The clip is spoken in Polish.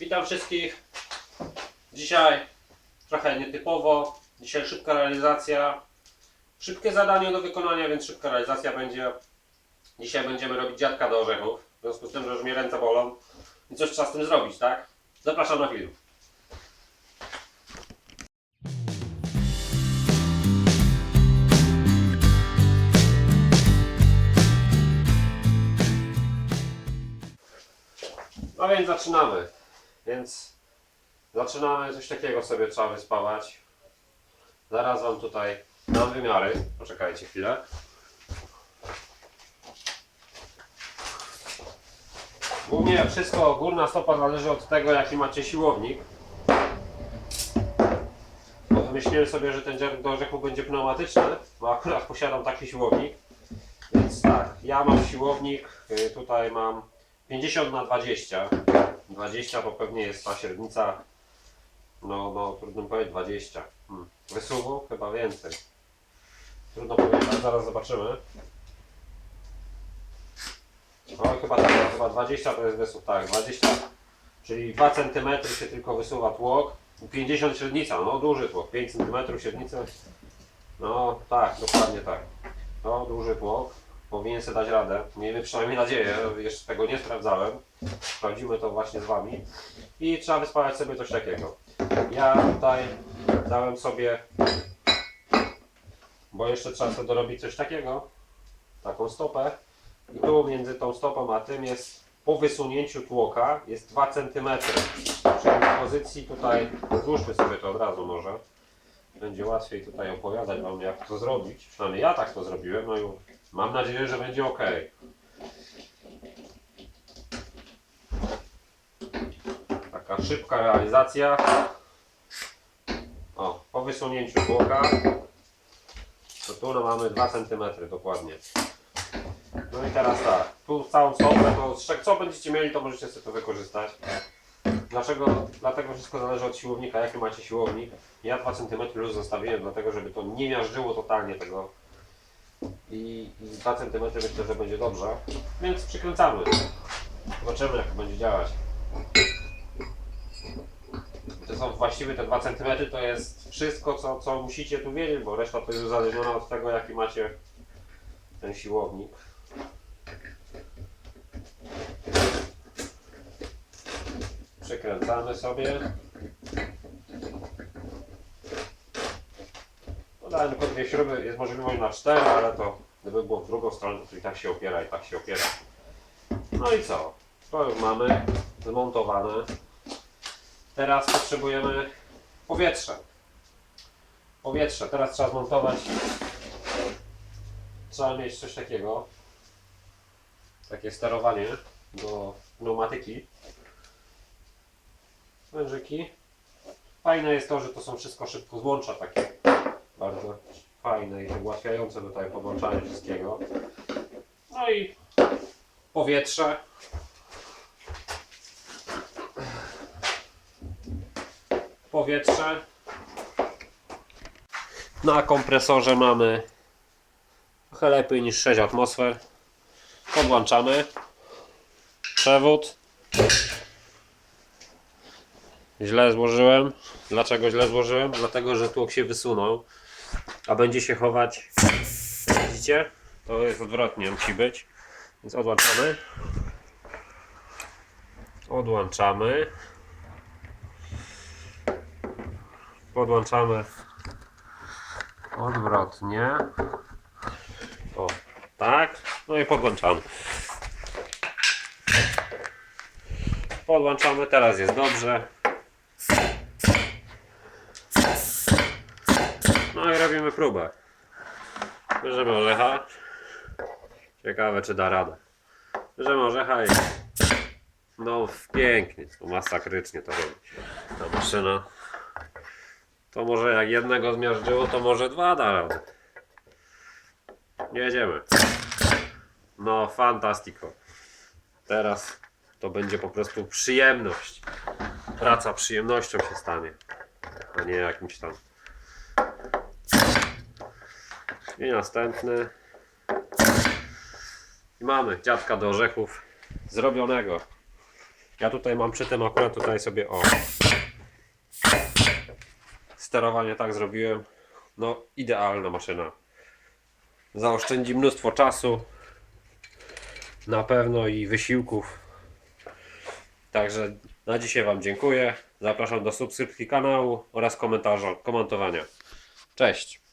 Witam wszystkich. Dzisiaj trochę nietypowo. Dzisiaj szybka realizacja. Szybkie zadanie do wykonania, więc szybka realizacja będzie. Dzisiaj będziemy robić dziadka do orzechów. W związku z tym, że już mnie ręce bolą. I coś trzeba z tym zrobić, tak? Zapraszam na film. No więc zaczynamy. Więc zaczynamy coś takiego sobie trzeba wyspawać. Zaraz wam tutaj dam wymiary. Poczekajcie chwilę. Głównie wszystko, górna stopa zależy od tego jaki macie siłownik. Bo wymyśliłem sobie, że ten dziarek do orzechu będzie pneumatyczny, bo akurat posiadam taki siłownik. Więc tak, ja mam siłownik, y, tutaj mam 50 na 20. 20 to pewnie jest ta średnica. No, no, trudno powiedzieć, 20. Hmm. Wysuwu? Chyba więcej. Trudno powiedzieć, ale zaraz zobaczymy. O, chyba tak, chyba 20 to jest wysuw, tak, 20. Czyli 2 cm się tylko wysuwa tłok. i 50 średnica, no duży tłok, 5 cm średnica. No tak, dokładnie tak. No duży tłok. Powinien sobie dać radę. Miejmy przynajmniej nadzieję. Jeszcze tego nie sprawdzałem. Sprawdzimy to właśnie z Wami. I trzeba wyspalać sobie coś takiego. Ja tutaj dałem sobie, bo jeszcze trzeba sobie dorobić coś takiego. Taką stopę. I tu między tą stopą a tym jest po wysunięciu tłoka jest 2 cm. Czyli w pozycji tutaj, złóżmy sobie to od razu może. Będzie łatwiej tutaj opowiadać Wam jak to zrobić. Przynajmniej ja tak to zrobiłem. No i mam nadzieję, że będzie ok. Taka szybka realizacja. O, po wysunięciu tłoka to tu no mamy 2 cm dokładnie. No i teraz tak, tu całą stopę, to z będziecie mieli, to możecie sobie to wykorzystać. Dlaczego? Dlatego wszystko zależy od siłownika, jaki macie siłownik. Ja 2 cm luz zostawiłem, dlatego żeby to nie miażdżyło totalnie tego. I, i 2 cm myślę, że będzie dobrze. Więc przykręcamy. Zobaczymy jak to będzie działać. To są właściwie te 2 cm to jest wszystko co, co musicie tu wiedzieć, bo reszta to jest uzależniona od tego jaki macie ten siłownik. Przekręcamy sobie. Podałem tylko dwie śruby, jest możliwość na cztery, ale to gdyby było w drugą stronę, to i tak się opiera, i tak się opiera. No i co? To już mamy zmontowane. Teraz potrzebujemy powietrze. Powietrze. Teraz trzeba zmontować. Trzeba mieć coś takiego. Takie sterowanie do pneumatyki. Wężyki. Fajne jest to, że to są wszystko szybko złącza takie. Bardzo fajne i ułatwiające tutaj podłączanie wszystkiego. No i powietrze. Powietrze. Na kompresorze mamy trochę lepiej niż 6 atmosfer. Podłączamy. Przewód. Źle złożyłem. Dlaczego źle złożyłem? Dlatego, że tłok się wysunął, a będzie się chować. Widzicie? To jest odwrotnie, musi być. Więc odłączamy. Odłączamy. Podłączamy odwrotnie. O, tak. No i podłączamy. Podłączamy, teraz jest dobrze. No i robimy próbę. Bierzemy orzecha. Ciekawe czy da radę. Bierzemy orzecha i... No pięknie, to masakrycznie to robi. Ta maszyna. To może jak jednego zmiażdżyło, to może dwa da radę. Jedziemy. No fantastico. Teraz to będzie po prostu przyjemność. Praca przyjemnością się stanie, a nie jakimś tam. I następny. I mamy dziadka do orzechów zrobionego. Ja tutaj mam przy tym akurat tutaj sobie o sterowanie tak zrobiłem. No idealna maszyna. Zaoszczędzi mnóstwo czasu na pewno i wysiłków. Także na dzisiaj Wam dziękuję. Zapraszam do subskrypcji kanału oraz komentarza, komentowania. Cześć!